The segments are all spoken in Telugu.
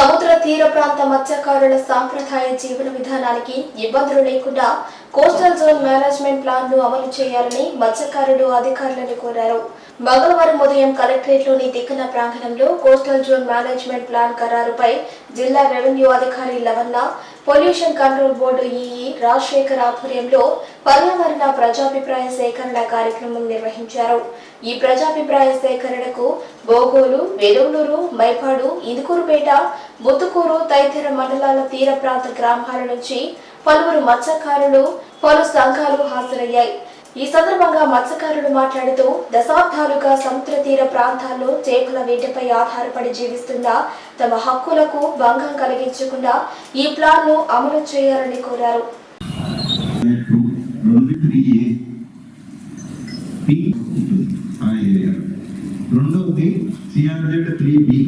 సముద్ర తీర ప్రాంత మత్స్యకారుల సాంప్రదాయ జీవన విధానానికి ఇబ్బందులు లేకుండా కోస్టల్ జోన్ మేనేజ్మెంట్ ప్లాన్ను అమలు చేయాలని మత్స్యకారులు అధికారులను కోరారు. మంగళవారం ఉదయం కలెక్టరేట్లోని దిక్కన ప్రాంగణంలో కోస్టల్ జోన్ మేనేజ్మెంట్ ప్లాన్ ఖరారుపై జిల్లా రెవెన్యూ అధికారి Lavanna pollution control board EE Rajasekhar ఆధ్వర్యంలో పర్యావరణ ప్రజాభిప్రాయ సేకరణ కార్యక్రమం నిర్వహించారు. ఈ ప్రజాభిప్రాయ సేకరణకు బోగోలు వెలుగులూరు మైపాడు ఇందుకూరుపేట ముత్తుకూరు తదితర మండలాల తీర ప్రాంత గ్రామాల నుంచి పలువురు మత్స్యకారులు పలు సంఘాలు హాజరయ్యాయి. ఈ సందర్భంగా మత్స్యకారులు మాట్లాడుతూ దశాబ్దాలుగా సముద్ర తీర ప్రాంతాల్లో చేపల వేటపై ఆధారపడి జీవిస్తున్న తమ హక్కులకు భంగం కలిగించకుండా ఈ ప్లాన్ను అమలు చేయాలని కోరారు. రెండవది సిఆర్జెడ్ త్రీ బి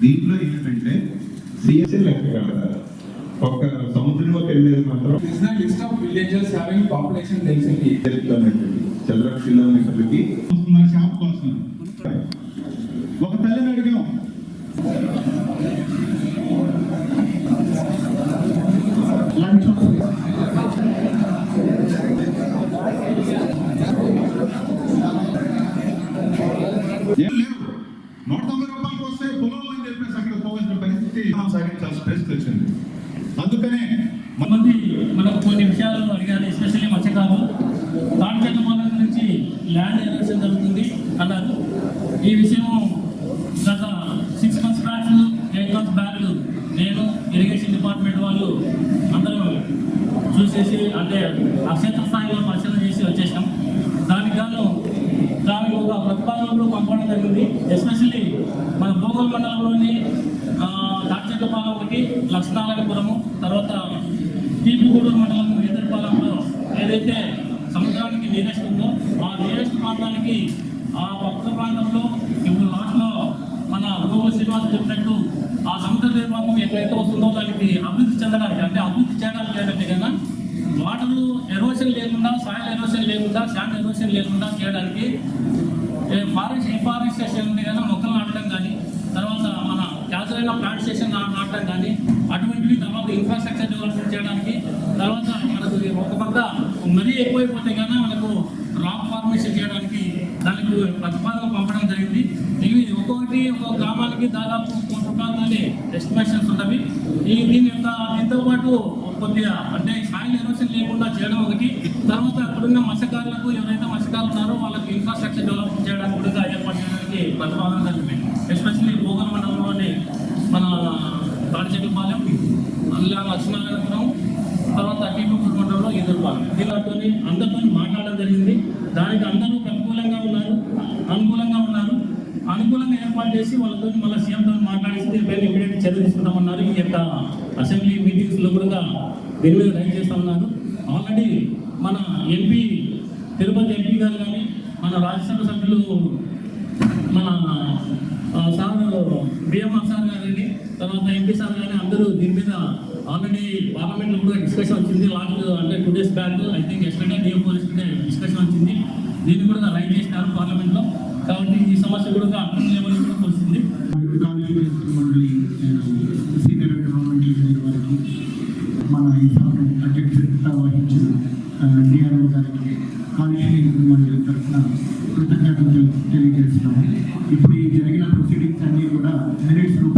దీంట్లో ఏంటంటే సిఎస్ఎ లెక్క కడతారు ఒక సముద్రంలోకి వెళ్ళేది మాత్రం This is the list of villages having population density. చదర కిలోమీటర్లకి shop కోసం ఒక తల్లిని అడిగాం లంచ్ ఏం లేవు నూట తొంభై రూపాయలకు వస్తే పొలంలో అని చెప్పేసి అక్కడ పోవాల్సిన పరిస్థితి మనం సాగించాల్సిన పరిస్థితి వచ్చింది. అందుకనే మంది మనకు కొన్ని విషయాలు అడిగారు ఎస్పెషల్లీ మత్స్యకారులు. తాటి చెట్ల నుంచి ల్యాండ్ ఎరోషన్ జరుగుతుంది అన్నారు. ఈ విషయం గత six months back eight months back నేను ఇరిగేషన్ డిపార్ట్మెంట్ వాళ్ళు అందరూ చూసేసి అంటే అక్షేత్ర స్థాయిలో పరిశీలన చేసి వచ్చేసాం దానికి గాను దానికి ఒక ప్రతిపాదనలు పంపడం జరిగింది. ఎస్పెషల్లీ మన భూగోళ మండలంలోని ఆ, ఒకటి లక్ష్మీనారాయణపురము తర్వాత తీపిగూడూరు మండలం ఎదురుపాలెంలో ఏదైతే సముద్రానికి నియరెస్ట్ ఉందో ఆ నియరెస్ట్ ప్రాంతానికి ఆ పక్క ప్రాంతంలో ఇప్పుడు లాస్ట్లో మన గోగు శ్రీనివాస్ చెప్పినట్టు ఆ సముద్ర నిర్మాణం ఎక్కడైతే వస్తుందో దానికి అభివృద్ధి చెందడానికి అంటే అభివృద్ధి చేయడానికి ఏంటంటే కన్నా వాటర్ ఎరోషన్ లేకుండా సాయిల్ ఎరోషన్ లేకుండా శాండ్ ఎరోషన్ లేకుండా చేయడానికి ఫారెస్ట్ డిఫారెస్టేషన్ ఉంది కానీ మొక్కలు నాటడం కానీ తర్వాత మన క్యాజువల్గా ప్లాంట్ స్టేషన్ నాటడం కానీ అటువంటివి తర్వాత ఇన్ఫ్రాస్ట్రక్చర్ డెవలప్మెంట్ చేయడానికి తర్వాత మనకు ఒక పక్క మరీ ఎక్కువైపోతే కానీ మనకు రాక్ ఫార్మేషన్ చేయడానికి దానికి ప్రతిపాదన పంపడం జరిగింది. ఇవి ఒక్కొక్కటి ఒక్కొక్క గ్రామానికి దాదాపు కోటి రూపాయలని ఎస్టిమేషన్స్ ఉన్నవి. ఈ దీని యొక్క దీంతో పాటు కొద్దిగా అంటే సాయిల్ ఎరోషన్ లేకుండా చేయడం ఒకటి. తర్వాత అక్కడున్న మత్స్యకారులకు ఎవరైతే మత్స్యకారులు ఉన్నారో వాళ్ళకి ఇన్ఫ్రాస్ట్రక్చర్ డెవలప్ చేయడానికి కూడా ఏర్పాటు చేయడానికి ప్రతిపాదన జరిగింది. ఎస్పెషల్లీ భూగోళ మండలంలోని మన తాడిచెట్టుపాలెం అందులో లక్ష్మీనారాయణపురం తర్వాత టీపూర్ మండలంలో ఎదురుపాలెం దీనితో అందరితో మాట్లాడడం జరిగింది. దానికి అందరూ ప్రతికూలంగా ఉన్నారు అనుకూలంగా ఉన్నారు. అనుకూలంగా ఏర్పాటు చేసి వాళ్ళతో మళ్ళీ సీఎంతో మాట్లాడేసి దీనిపైన ఇమీడియట్ చర్య తీసుకుంటామన్నారు ఈ యొక్క అసెంబ్లీ మీటింగ్స్లో కూడా దీని మీద రైట్ చేస్తా ఉన్నారు. ఆల్రెడీ మన ఎంపీ తిరుపతి ఎంపీ గారు కానీ మన రాజ్యసభ సభ్యులు మన సార్ బిఎంఆర్ సార్ గారిని తర్వాత ఎంపీ సార్ గారిని అందరూ దీని మీద ఆల్రెడీ పార్లమెంట్లో కూడా డిస్కషన్ వచ్చింది. లాస్ట్ అంటే two days back I think yesterday DM police discussion వచ్చింది. దీన్ని కూడా రైట్ చేసినారు పార్లమెంట్లో. కాబట్టి ఈ సమస్య కూడా అర్థం లేవని కూడా వస్తుంది మండలి సీనియర్ గవర్నమెంట్ లీడర్ వారికి మన ఈ సభను అధ్యక్షత వహించిన డిఆర్ఓ గారికి కాళేశ్వరి మండలి తరఫున కృతజ్ఞత తెలియజేస్తున్నాము ఇప్పుడు